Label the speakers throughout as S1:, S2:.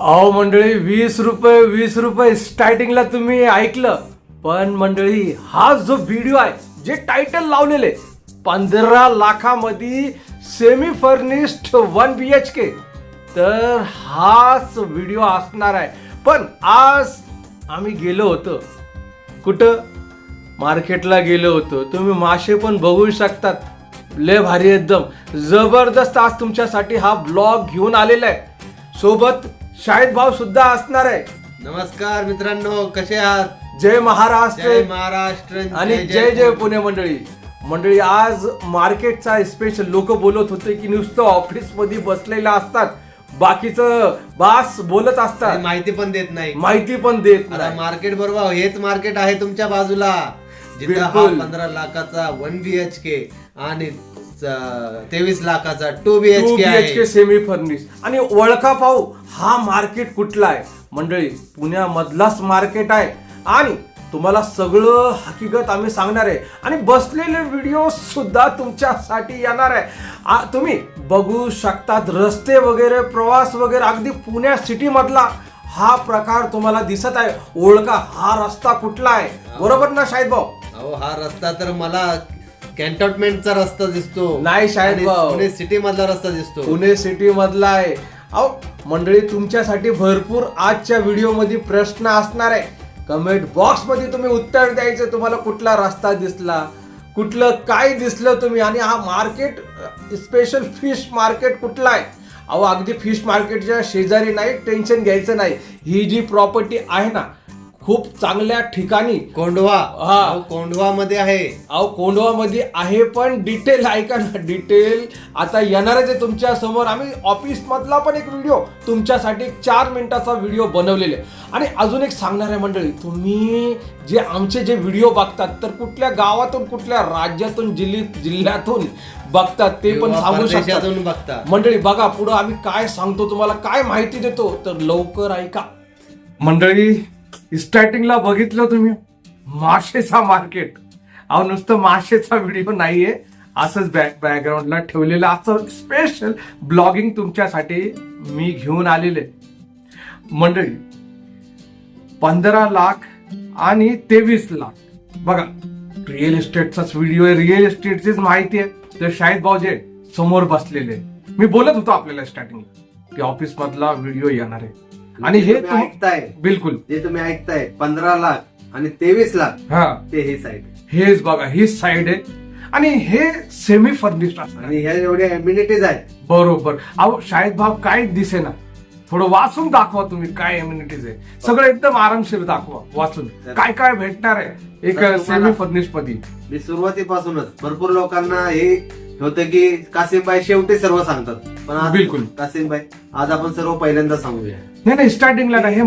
S1: अहो मंडळी वीस रुपये वीस रुपये स्टार्टिंगला तुम्ही ऐकलं. पण मंडळी हा जो व्हिडिओ आहे जे टायटल लावलेले पंधरा लाखामध्ये semi furnished one B H K तर हाच व्हिडिओ असणार आहे. पण आज आम्ही गेलो होतो. कुठं? मार्केटला गेलो होतो. तुम्ही मासे पण बघू शकतात. लय भारी एकदम. जबरदस्त आज तुमच्यासाठी हा ब्लॉग घेऊन आलेला आहे. सोबत शाहिद भाऊ सुद्धा असणार आहे.
S2: नमस्कार मित्रांनो कसे आहात?
S1: जय महाराष्ट्र.
S2: जय महाराष्ट्र
S1: आणि जय जय पुणे मंडळी. मंडळी आज मार्केटचा स्पेशल लोक बोलत होते की नुसतं ऑफिसमध्ये बसलेलं असतात. बाकीचं बास बोलत
S2: आणि
S1: असतात
S2: माहिती पण देत नाही.
S1: माहिती पण देत
S2: आता
S1: नाही.
S2: मार्केट बरोबर हेच मार्केट आहे तुमच्या बाजूला. जिथं हा
S1: बिलकुल.
S2: पंधरा लाखाचा वन बी एच के आणि तेवीस लाखाचा two B H K
S1: semi furnish आणि ओळखा पाहू हा मार्केट कुठला आहे? मंडळी पुण्यामधलाच मार्केट आहे. आणि तुम्हाला सगळं हकीकत आम्ही सांगणार आहे. आणि बसलेले व्हिडिओ सुद्धा तुमच्यासाठी येणार आहे. तुम्ही बघू शकतात रस्ते वगैरे प्रवास वगैरे अगदी पुण्या सिटी मधला. हा प्रकार तुम्हाला दिसत आहे. ओळखा हा रस्ता कुठला आहे? बरोबर ना शाहिद भाऊ?
S2: अहो हा रस्ता तर मला कॅन्टोन्मेंटचा रस्ता दिसतो.
S1: नाही, भाऊ.
S2: पुणे सिटी मधला रस्ता दिसतो.
S1: पुणे सिटी मधला आहे. अहो मंडळी तुमच्यासाठी भरपूर आजच्या व्हिडिओमध्ये प्रश्न असणार आहे. कमेंट बॉक्समध्ये तुम्ही उत्तर द्यायचं तुम्हाला कुठला रस्ता दिसला कुठलं काय दिसलं तुम्ही आणि हा मार्केट स्पेशल फिश मार्केट कुठला आहे? अहो अगदी फिश मार्केटच्या शेजारी नाही टेन्शन घ्यायचं नाही. ही जी प्रॉपर्टी आहे ना खूप चांगल्या ठिकाणी.
S2: कोंढवा
S1: हा.
S2: अहो, कोंढवा मध्ये आहे.
S1: अहो कोंडवामध्ये आहे पण डिटेल ऐका ना डिटेल आता येणारच आहे तुमच्यासमोर. आम्ही ऑफिस मधला पण एक व्हिडिओ तुमच्यासाठी एक चार मिनिटाचा व्हिडिओ बनवलेले. आणि अजून एक सांगणार आहे मंडळी तुम्ही जे आमचे जे व्हिडिओ बघतात तर कुठल्या गावातून कुठल्या राज्यातून जिल्ही जिल्ह्यातून बघतात ते पण
S2: किंवा
S1: सांगू शकतात.
S2: परदेशातून बघता
S1: मंडळी बघा पुढं आम्ही काय सांगतो तुम्हाला काय माहिती देतो तर लवकर ऐका. मंडळी स्टार्टिंगला बघितलं तुम्ही? माशेचा मार्केट अहो नुसतं माशेचा व्हिडिओ नाहीये. असंच बॅक बॅकग्राऊंडला ठेवलेलं असं स्पेशल ब्लॉगिंग तुमच्यासाठी मी घेऊन आलेले. मंडळी पंधरा लाख आणि तेवीस लाख. बघा रिअल इस्टेटचाच व्हिडिओ आहे. रिअल इस्टेटचीच माहिती आहे. तर शाहिद भाऊजे समोर बसलेले. मी बोलत होतो आपल्याला स्टार्टिंग की ऑफिस मधला व्हिडिओ येणार आहे. आणि हे
S2: तुम्ही
S1: तुम-
S2: ऐकताय
S1: बिलकुल.
S2: जे तुम्ही ऐकताय पंधरा लाख आणि तेवीस लाख
S1: हा.
S2: ते हे साईड
S1: हेच बघा ही साइड आहे. आणि हे सेमी फर्निश्ड असणार.
S2: आणि ह्या एवढ्या एम्युनिटीज आहेत.
S1: बरोबर. अहो शाहिद भाव काय दिसे ना थोडं वाचून दाखवा तुम्ही काय इम्युनिटीज आहे. सगळं एकदम आरामशीर दाखवा वाचून. काय काय भेटणार आहे? एक
S2: तर तुम्हाला-
S1: सेमी फर्निशमध्ये
S2: मी सुरुवातीपासूनच भरपूर लोकांना हे होतं की कासिमबाई शेवटी सर्व सांगतात. पण आज
S1: बिलकुल.
S2: कासिमबाई आज आपण सर्व पहिल्यांदा सांगूया.
S1: नाही नाही स्टार्टिंगला ना हे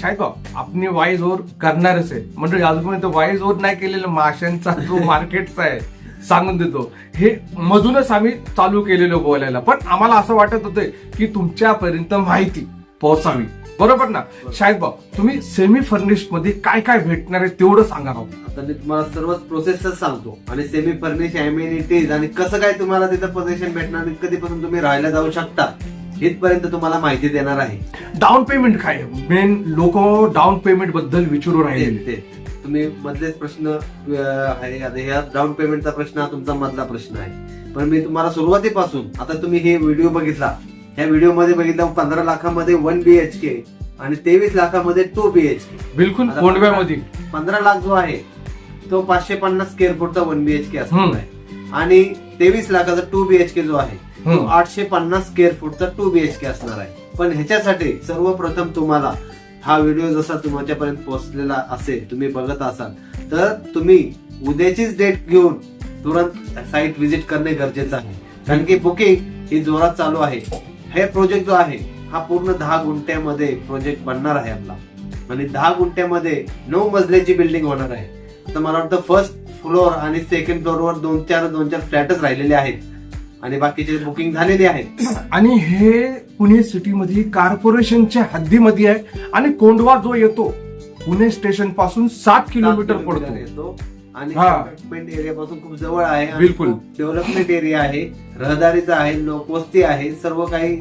S1: शाहिद भाऊ आपण वाईज ओव्हर करणारच आहे. म्हणजे अजूनपर्यंत वाईज ओव्हर नाही केलेलं. माशांचा जो मार्केटचा आहे सांगून देतो. हे मधूनच आम्ही चालू केलेलं बोलायला. पण आम्हाला असं वाटत होतं की तुमच्यापर्यंत माहिती पोहोचावी. बरोबर ना? शाहिद भाऊ तुम्ही सेमी फर्निशमध्ये काय काय भेटणार आहे तेवढं सांगा भाऊ.
S2: आता मी तुम्हाला सर्वच प्रोसेसच सांगतो. आणि सेमी फर्निश एम्युनिटीज आणि कसं काय तुम्हाला तिथं पोझिशन भेटणार आणि कधीपासून तुम्ही राहायला जाऊ शकता इथपर्यंत तुम्हाला माहिती देणार आहे.
S1: डाऊन पेमेंट काय? मेन लोक डाऊन पेमेंटबद्दल विचारू
S2: ते-
S1: राहिले.
S2: ते. तुम्ही मधलेच प्रश्न अं, आहे आता ह्या डाऊन पेमेंटचा प्रश्न हा तुमचा मधला प्रश्न आहे. पण मी तुम्हाला सुरुवातीपासून आता तुम्ही हे व्हिडिओ बघितला ह्या व्हिडिओमध्ये बघितला पंधरा लाखामध्ये वन बी एच के आणि तेवीस लाखामध्ये टू बी एच के
S1: बिलकुल
S2: आता पंधरा लाख जो आहे तो पाचशे पन्नास स्क्वेअर फूटचा वन बी एच के असणार. आहे. आणि तेवीस लाखाचा टू बी एच के जो आहे तो
S1: हम्म.
S2: आठशे पन्नास स्क्वेअर फूटचा टू बी एच के असणार आहे. पण ह्याच्यासाठी सर्वप्रथम तुम्हाला हा व्हिडिओ जसा तुमच्यापर्यंत पोहोचलेला असेल तुम्ही बघत असाल तर तुम्ही उद्याचीच डेट घेऊन तुरंत साईट व्हिजिट करणे गरजेचं आहे. कारण की बुकिंग ही जोरात चालू आहे. हे प्रोजेक्ट जो आहे हा पूर्ण दहा गुंठ्यामध्ये प्रोजेक्ट बनणार आहे आपला. आणि दहा गुंठ्यामध्ये नऊ मजल्याची बिल्डिंग होणार आहे. तर मला वाटतं फर्स्ट फ्लोअर आणि सेकंड फ्लोअरवर दोन चार दोन चार फ्लॅटच राहिलेले आहेत. आणि बाकीचे बुकिंग झालेले आहेत.
S1: आणि हे पुणे सिटीमध्ये कॉर्पोरेशनच्या हद्दीमध्ये आहे. आणि कोंडवा जो येतो पुणे स्टेशनपासून सात किलोमीटर पडतो.
S2: येतो. आणि
S1: हा.
S2: डेव्हलपमेंट एरिया पासून खूप जवळ आहे आणि
S1: बिलकुल.
S2: खूप डेव्हलपमेंट एरिया आहे रहदारीचा आहे लोकवस्ती आहे सर्व काही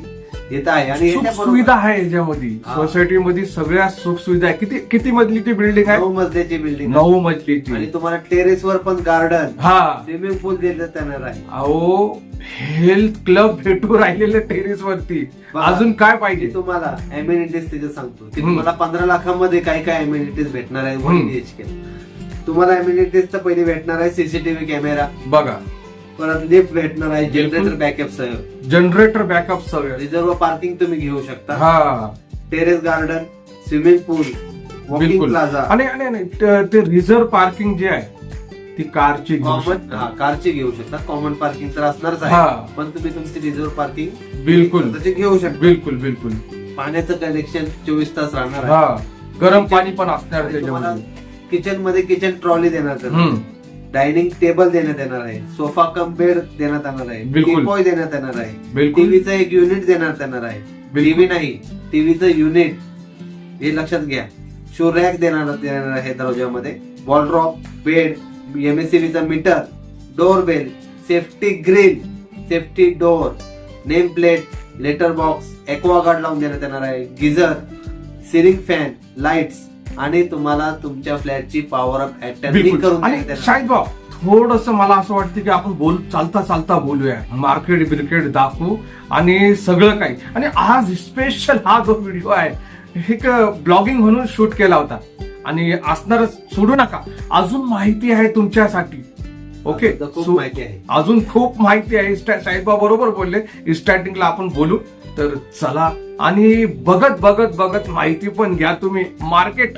S2: येत आहे आणि
S1: सुख सुविधा आहे याच्यामध्ये
S2: हा.
S1: सोसायटीमध्ये सगळ्या सुख सुविधा आहे किती किती मजली ती बिल्डिंग आहे
S2: नऊ मजल्याची बिल्डिंग
S1: नऊ
S2: आणि
S1: मजलीची
S2: तुम्हाला टेरेस वर पण गार्डन
S1: हा
S2: स्विमिंग पूल देण्यात येणार आहे
S1: अहो हेल्थ क्लब भेटू राहिलेले टेरेस वरती
S2: बघा.
S1: अजून काय
S2: मी
S1: पाहिजे
S2: तुम्हाला अम्युनिटीज तिथे सांगतो की
S1: हम्म.
S2: तुम्हाला पंधरा लाखामध्ये काय काय अम्युनिटीज भेटणार आहे वन
S1: हम्म.
S2: बीएचके तुम्हाला अम्युनिटीज तर पहिले भेटणार आहे सीसीटीव्ही कॅमेरा
S1: बघा.
S2: परत लिफ्ट भेटणार आहे. जनरेटर बॅकअप सह
S1: जनरेटर बॅकअप सगळं.
S2: रिझर्व पार्किंग तुम्ही घेऊ शकता.
S1: हा.
S2: Terrace garden swimming pool walking
S1: बिलकुल.
S2: प्लाझा
S1: आणि आणि आणि ते- ते रिझर्व पार्किंग जे आहे ती कारची घेऊ
S2: कॉमन
S1: शकता.
S2: कारची घेऊ शकता. कॉमन पार्किंग तर असणारच
S1: हा.
S2: आहे पण तुम्ही तुमची रिझर्व पार्किंग
S1: बिलकुल.
S2: घेऊ शकता.
S1: बिलकुल बिलकुल.
S2: पाण्याचं कनेक्शन चोवीस तास राहणार आहे.
S1: हा. गरम पाणी पण असणार
S2: आणि तुम्हाला
S1: त्याच्यामध्ये.
S2: किचनमध्ये किचन ट्रॉली देण्यात येणार
S1: हम्म.
S2: डायनिंग टेबल देण्यात येणार आहे. सोफा कम बेड देण्यात येणार आहे.
S1: बिलकुल.
S2: टीपॉय देण्यात येणार आहे. टीव्हीचं एक युनिट देण्यात येणार आहे. टीव्ही नाही टीव्हीचं युनिट हे लक्षात घ्या. शो रॅक देणार देणार आहे दरवाजामध्ये wardrobe bed एमएससीबीचा meter door bell safety grill safety door name plate letter box Aquaguard लावून देण्यात येणार आहे. गिझर सिलिंग फॅन लाईट्स आणि तुम्हाला तुमच्या फ्लॅटची पॉवर अप अटॅर्नी करून
S1: आणि. शाहिद भाऊ थोडस मला असं वाटतं की आपण बोल चालता चालता बोलूया. मार्केट बिर्केट दाखवू आणि सगळं काही. आणि आज स्पेशल हा जो व्हिडिओ आहे एक ब्लॉगिंग म्हणून शूट केला होता. आणि असणारच सोडू नका. अजून माहिती आहे तुमच्यासाठी. ओके
S2: खूप माहिती आहे.
S1: अजून खूप माहिती आहे. साहेबा बरोबर बोलले. स्टार्टिंगला आपण बोलू. तर चला आणि बघत बघत बघत माहिती पण घ्या तुम्ही. मार्केट.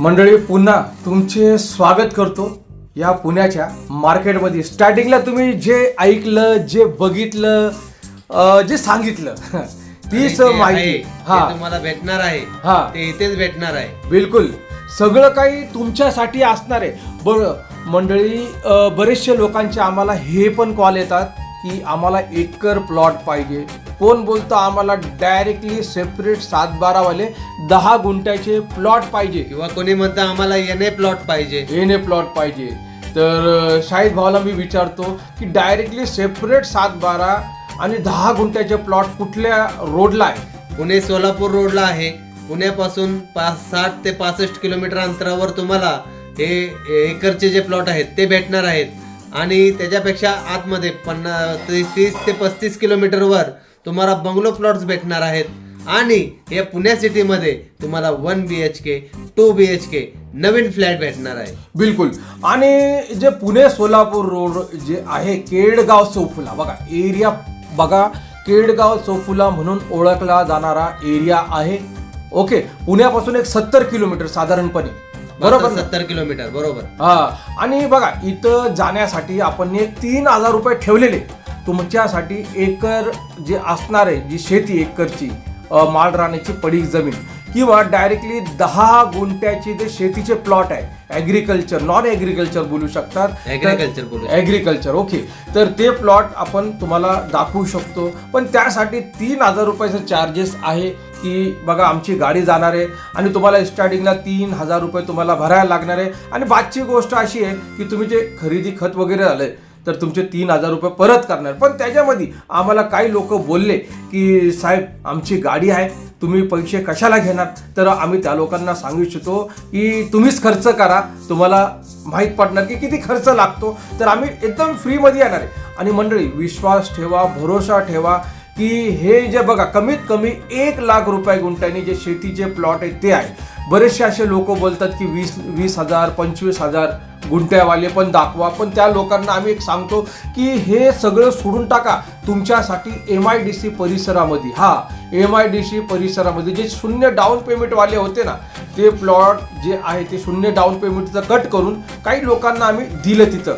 S1: मंडळी पुन्हा तुमचे स्वागत करतो या पुण्याच्या मार्केटमध्ये. स्टार्टिंगला तुम्ही जे ऐकलं जे बघितलं जे सांगितलं तीच माहिती. हा.
S3: तुम्हाला भेटणार आहे.
S1: हा.
S3: ते इथेच भेटणार आहे.
S1: बिलकुल. सगळं काही तुमच्यासाठी असणार आहे. बरं मंडळी अ, बरेचसे लोकांचे आम्हाला हे पण कॉल येतात की आम्हाला एकर प्लॉट पाहिजे. कोण बोलतं आम्हाला डायरेक्टली सेपरेट सात बारावाले दहा गुंठ्याचे प्लॉट पाहिजे.
S3: किंवा कोणी म्हणतं आम्हाला येणे प्लॉट पाहिजे.
S1: एने प्लॉट पाहिजे. तर शाहिद भावाला मी विचारतो की डायरेक्टली सेपरेट सात बारा आणि दहा गुंठ्याचे प्लॉट कुठल्या रोडला आहे?
S3: पुणे सोलापूर रोडला आहे. पुण्यापासून पाच साठ ते पासष्ट किलोमीटर अंतरावर तुम्हाला हे एकरचे जे प्लॉट आहेत ते भेटणार आहेत. आणि त्याच्यापेक्षा आतमध्ये पन्नास तीस ते पस्तीस किलोमीटरवर तुम्हाला बंगलो प्लॉट्स भेटणार आहेत. आणि हे पुण्या सिटीमध्ये तुम्हाला one B H K two B H K नवीन फ्लॅट भेटणार आहे.
S1: बिलकुल. आणि जे पुणे सोलापूर रोड जे आहे केडगाव चौफुला बघा एरिया बघा केडगाव चौफुला म्हणून ओळखला जाणारा एरिया आहे. ओके पुण्यापासून एक सत्तर किलोमीटर साधारणपणे. बरोबर?
S3: सत्तर किलोमीटर बरोबर.
S1: हा. आणि बघा इथं जाण्यासाठी आपण एक तीन हजार रुपये ठेवलेले. तुमच्यासाठी एकर जे असणार आहे जी शेती एकरची माळ राहण्याची पडीक जमीन किंवा डायरेक्टली दहा गुंठ्याची जे शेतीचे प्लॉट आहे ॲग्रिकल्चर नॉन ॲग्रिकल्चर बोलू शकतात.
S3: Agriculture बोलू.
S1: ॲग्रिकल्चर ओके तर ते प्लॉट आपण तुम्हाला दाखवू शकतो. पण त्यासाठी तीन हजार रुपयाचं चार्जेस आहे की बघा आमची गाडी जाणार आहे आणि तुम्हाला स्टार्टिंगला तीन हजार रुपये तुम्हाला भरायला लागणार आहे. आणि बादची गोष्ट अशी आहे की तुम्ही जे खरेदी खत वगैरे झालंय तर तुमचे तीन हजार रुपये परत करणार. पण त्याच्यामध्ये आम्हाला काही लोक बोलले की साहेब आमची गाडी आहे तुम्ही पैसे कशाला घेणार? तर आम्ही त्या लोकांना सांगू इच्छितो की तुम्हीच खर्च करा. तुम्हाला माहीत पडणार की किती खर्च लागतो. तर आम्ही एकदम फ्रीमध्ये येणार आहे. आणि मंडळी विश्वास ठेवा भरोसा ठेवा. की हे जे बघा कमीत कमी एक लाख रुपये गुंठ्याने जे शेतीचे प्लॉट आहेत ते आहे. बरेचसे असे लोक बोलतात की वीस वीस हजार पंचवीस हजार गुंठ्यावाले पण दाखवा. पण त्या लोकांना आम्ही एक सांगतो की हे सगळं सोडून टाका. तुमच्यासाठी एम आय डी सी परिसरामध्ये हा एम आय डी सी परिसरामध्ये जे शून्य डाऊन पेमेंटवाले होते ना ते प्लॉट जे आहे ते शून्य डाऊन पेमेंटचं कट करून काही लोकांना आम्ही दिलं तिथं.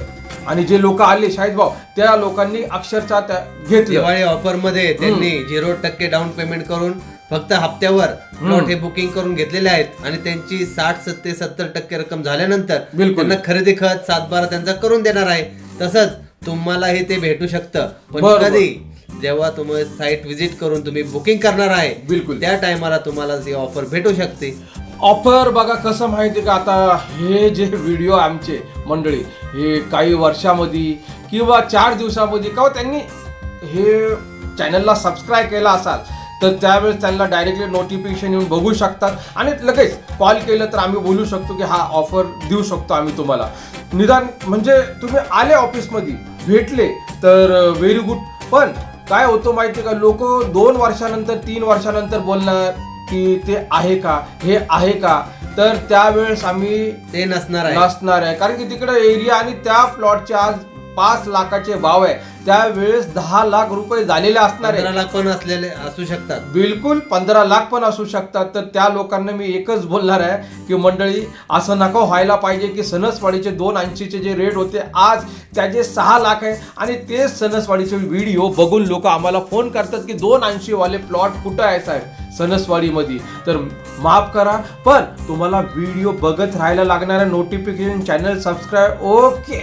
S1: आणि जे लोक आले शाहिद भाऊ त्या लोकांनी अक्षरशः त्या घेतलं.
S3: दिवाळी ऑफरमध्ये त्यांनी झिरो टक्के डाऊन पेमेंट करून फक्त हप्त्यावर प्लॉट हे बुकिंग करून घेतलेले आहेत आणि त्यांची साठ ते सत्तर टक्के रक्कम झाल्यानंतर
S1: बिलकुल.
S3: त्यांना खरेदी खत सातबारा त्यांचा करून देणार आहे. तसंच तुम्हाला हे ते भेटू शकतं. पण
S1: बरोबर.
S3: कधी? जेव्हा तुम्ही साईट व्हिजिट करून तुम्ही बुकिंग करणार आहे
S1: बिलकुल.
S3: त्या टायमाला तुम्हाला ही ऑफर भेटू शकते.
S1: ऑफर बघा कसं माहिती का आता हे जे व्हिडिओ आमचे मंडळी हे काही वर्षामध्ये किंवा चार दिवसामध्ये किंवा त्यांनी हे चॅनलला सबस्क्राईब केला असाल तर त्यावेळेस त्यांना डायरेक्टली नोटिफिकेशन येऊन बघू शकतात. आणि लगेच कॉल केलं तर आम्ही बोलू शकतो की हा ऑफर देऊ शकतो आम्ही तुम्हाला. निदान म्हणजे तुम्ही आले ऑफिसमध्ये भेटले तर व्हेरी गुड पण काय होतं माहिती का लोक दोन वर्षानंतर तीन वर्षानंतर बोलणार की ते आहे का? हे आहे का? तर त्यावेळेस आम्ही
S3: ते नसणार आहे.
S1: नसणार आहे. कारण की तिकडे एरिया आणि त्या प्लॉटचे आज पाच लाखाचे भाव आहे. त्यावेळेस दहा लाख रुपये झालेले असणार आहे.
S3: लाख पण असलेले असू शकतात.
S1: बिलकुल पंधरा लाख पण असू शकतात. तर त्या लोकांना मी एकच बोलणार आहे की मंडळी असं नको व्हायला पाहिजे की सणसवाडीचे दोन ऐंशीचे जे रेट होते आज त्याचे सहा लाख आहे. आणि तेच सणसवाडीचे व्हिडिओ बघून लोक आम्हाला फोन करतात की दोन ऐंशी वाले प्लॉट कुठं आहे साहेब? सणसवाडीमध्ये तर माफ करा पण तुम्हाला व्हिडिओ बघत राहायला लागणार आहे. Notification channel subscribe okay